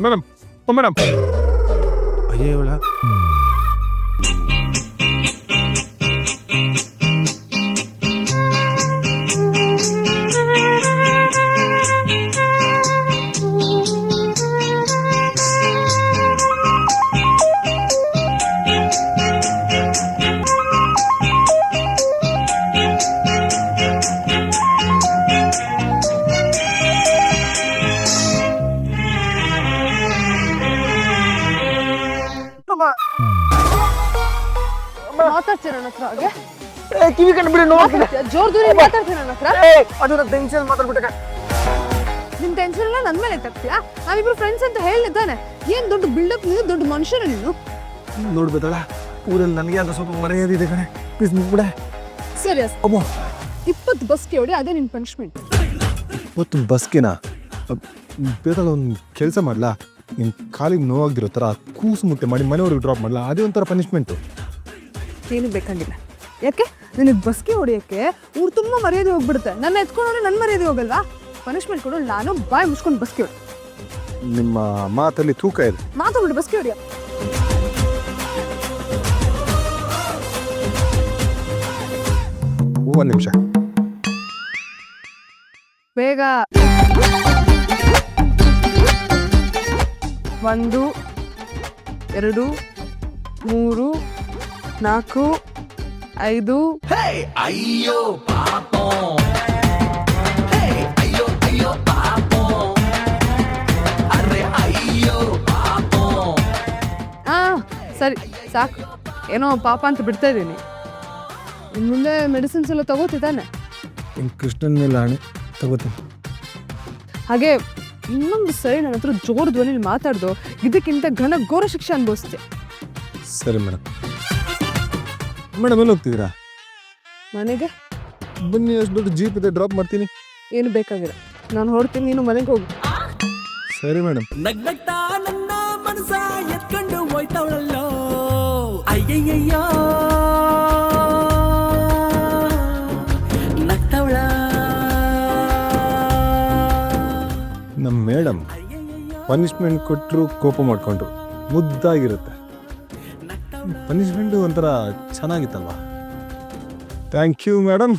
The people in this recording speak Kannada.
ಮೇಡಮ್ ಓ ಅಯ್ಯೋ ಮಾತಾಡ್ತೀರ ನನ್ನ ಹತ್ರ ಹಾಗೆ? ಏ, ಕಿವಿ ಕಣ್ಣು ಬಿಡಿ ನೋಡ್ತೀನಿ ಜೋರ್ ದೂರ ಮಾತಾಡ್ತೀರ ನನ್ನ ಹತ್ರ? ಏ ಅದನ್ನ ಟೆನ್ಷನ್ ಮಾತಾಡ್ಬಿಟ್ಟೆ ನಿನ್ ಟೆನ್ಷನ್ ಎಲ್ಲ ನನ್ ಮೇಲೆ ತಪ್ಪಿಯಾ ನಾವಿಬ್ರು ಫ್ರೆಂಡ್ಸ್ ಅಂತ ಹೇಳಿದ್ದಾನೆ ಏನ್ ದೊಡ್ಡ ಬಿಲ್ಡಪ್ ನೀನು ದೊಡ್ಡ ಮನುಷ್ಯನ ನೀನು? ನೋಡ್ಬೇಕಲ್ಲ ಊರಲ್ಲಿ ನನಗೆ ಅಂತ ಸ್ವಲ್ಪ ಮರ್ಯಾದಿದೆ ಕಣೆ. ಪ್ಲೀಸ್ ಬಿಡೆ. ಸೀರಿಯಸ್ ಅಮ್ಮ. ಇಪ್ಪತ್ತು ಬಸ್ಗೆ ಹೊಡಿ ಅದೇ ನಿನ್ ಪನಿಷ್ಮೆಂಟ್ ಇವತ್ತು ಬಸ್ಗೆನ ಬೇಕಾದ ಒಂದು ಕೆಲಸ ಮಾಡಲಾ? ನಿನ್ನ ಕಾಲಿಗೆ ನೋವಾಗ್ದಿರೋ ಥರ ಕೂಸು ಮುಟ್ಟೆ ಮಾಡಿ ಮನೆಯವ್ರಿಗೆ ಡ್ರಾಪ್ ಮಾಡಲ್ಲ ಅದೇ ಒಂಥರ ಪನಿಷ್ಮೆಂಟು ಏನು ಬೇಕಾಗಿಲ್ಲ. ಯಾಕೆ? ನಿನಗೆ ಬಸ್ಗೆ ಹೊಡೆಯೋಕ್ಕೆ ಊರು ತುಂಬ ಮರ್ಯಾದೆ ಹೋಗ್ಬಿಡುತ್ತೆ. ನನ್ನ ಎತ್ಕೊಂಡ್ರೆ ನನ್ನ ಮರ್ಯಾದೆ ಹೋಗಲ್ವಾ? ಪನಿಷ್ಮೆಂಟ್ ಕೊಡು ನಾನು ಬಾಯ್ ಮುಚ್ಕೊಂಡು ಬಸ್ಗೆ ಹೊಡೆ ನಿಮ್ಮ ಮಾತಲ್ಲಿ ತೂಕ ಇದೆ. ಮಾತಾಡ್ಬಿಟ್ಟು ಬಸ್ಗೆ ಹೊಡಿಯ. ಒಂದು ನಿಮಿಷ. ಬೇಗ. ಒಂದು ಎರಡು ಮೂರು ನಾಲ್ಕು ಐದು. ಆ ಸರಿ ಸಾಕು. ಏನೋ ಪಾಪ ಅಂತ ಬಿಡ್ತಾ ಇದ್ದೀನಿ. ಇನ್ನು ಮುಂದೆ ಮೆಡಿಸಿನ್ಸ್ ಎಲ್ಲ ತಗೋತಿದ್ದಾನೆ. ಕೃಷ್ಣನ್ ಕೃಷ್ಣನ ಮೇಲೆ ಆಣೆ ತಗೋತೀನಿ. ಹಾಗೆ ಇನ್ನೊಂದು ಸರಿ ನನ್ನ ಹತ್ರ ಜೋರ್ ಧ್ವನಿಲಿ ಮಾತಾಡ್ದು ಇದಕ್ಕಿಂತ ಘನ ಘೋರ ಶಿಕ್ಷೆ ಅನುಭವಿಸ್ತೆ ಸರಿ ಮೇಡಮ್ ಮೇಡಮ್ ಎಲ್ಲಿ ಹೋಗ್ತಿದ್ದೀರಾ? ಮನೆಗೆ. ಬನ್ನಿ ಅಷ್ಟು ದೊಡ್ಡ ಜೀಪ್ ಇದೆ ಡ್ರಾಪ್ ಮಾಡ್ತೀನಿ. ಏನು ಬೇಕಾಗಿಲ್ಲ. ನಾನು ಹೊರಡ್ತೀನಿ ನೀನು ಮನೆಗೆ ಹೋಗು. ಸರಿ ಮೇಡಮ್ ನಗ್ನಗ್ತಾ ನನ್ನ ಮನಸ ಎತ್ಕೊಂಡು ಹೋಯ್ತವಳಲ್ಲೋ. ಅಯ್ಯಯ್ಯಯ್ಯೋ. ಮೇಡಮ್ ಪನಿಷ್ಮೆಂಟ್ ಕೊಟ್ಟರು ಕೋಪ ಮಾಡ್ಕೊಂಡ್ರು. ಮುದ್ದಾಗಿರುತ್ತೆ. ಪನಿಷ್ಮೆಂಟು ಒಂಥರ ಚೆನ್ನಾಗಿತ್ತಲ್ವಾ? Thank you madam